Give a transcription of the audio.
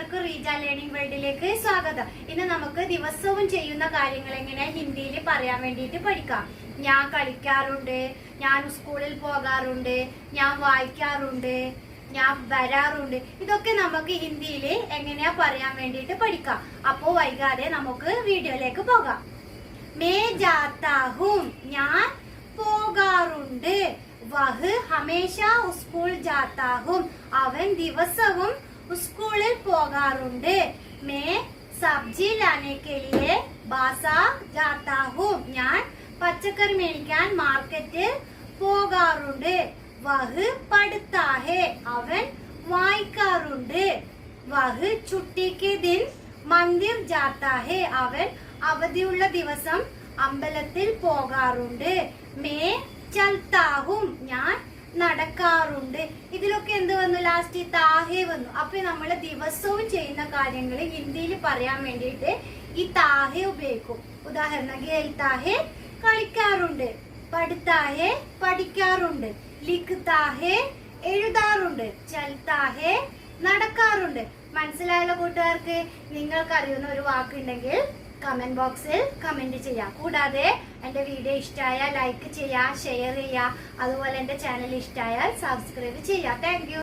കൂട്ടുകാർക്കും റീജ ലേണിംഗ് വേൾഡിലേക്ക് സ്വാഗതം. ഇന്ന് നമുക്ക് ദിവസവും ചെയ്യുന്ന കാര്യങ്ങൾ എങ്ങനെ ഹിന്ദിയിൽ പറയാൻ വേണ്ടിയിട്ട് പഠിക്കാം. ഞാൻ കളിക്കാറുണ്ട് ഞാൻ സ്കൂളിൽ പോകാറുണ്ട് ഞാൻ വായിക്കാറുണ്ട് ഞാൻ വരാറുണ്ട്. ഇതൊക്കെ നമുക്ക് ഹിന്ദിയിൽ എങ്ങനെയാ പറയാൻ വേണ്ടിയിട്ട് പഠിക്കാം. അപ്പോൾ വൈകാതെ നമുക്ക് വീഡിയോയിലേക്ക് പോകാം. മേ ജാത്താഹും ഞാൻ പോകാറുണ്ട്. വഹ് ഹമേശ സ്കൂൾ ജാത്താഹും അവൻ ദിവസവും സ്കൂളിൽ പോകാറുണ്ട്. മേ സബ്ജി ലാനെ ബാസാ ബാസാർ ജാത്താ ഹും ഞാൻ പച്ചക്കറി മേടിക്കാൻ മാർക്കറ്റിൽ പോകാറുണ്ട്. വഹ് പഠിത്താ ഹേ അവൻ വായിക്കാറുണ്ട്. വഹ് ചുട്ടിക്ക് ദിൻ മന്ദിർ ജാത്താ ഹേ അവൻ അവധിയുള്ള ദിവസം അമ്പലത്തിൽ പോകാറുണ്ട്. മേ ചൽത്താഹും. ഞാൻ നടക്കാറുണ്ട്. ഇതിലൊക്കെ എന്ത് വന്നു? ലാസ്റ്റ് താഹെ വന്നു. അപ്പൊ നമ്മൾ ദിവസവും ചെയ്യുന്ന കാര്യങ്ങൾ ഹിന്ദിയിൽ പറയാൻ വേണ്ടിയിട്ട് ഈ താഹെ ഉപയോഗിക്കും. ഉദാഹരണം കേൾത്താഹെ കളിക്കാറുണ്ട് പഠിത്താഹെ പഠിക്കാറുണ്ട് ലിഖ്താഹെ എഴുതാറുണ്ട് ചൽത്താഹെ നടക്കാറുണ്ട്. മനസ്സിലായുള്ള കൂട്ടുകാർക്ക്? നിങ്ങൾക്കറിയുന്ന ഒരു വാക്കുണ്ടെങ്കിൽ കമന്റ് ബോക്സിൽ കമന്റ് ചെയ്യാം. കൂടാതെ എന്റെ വീഡിയോ ഇഷ്ടമായാൽ ലൈക്ക് ചെയ്യുക ഷെയർ ചെയ്യുക. അതുപോലെ എന്റെ ചാനൽ ഇഷ്ടമായാൽ സബ്സ്ക്രൈബ് ചെയ്യുക. താങ്ക്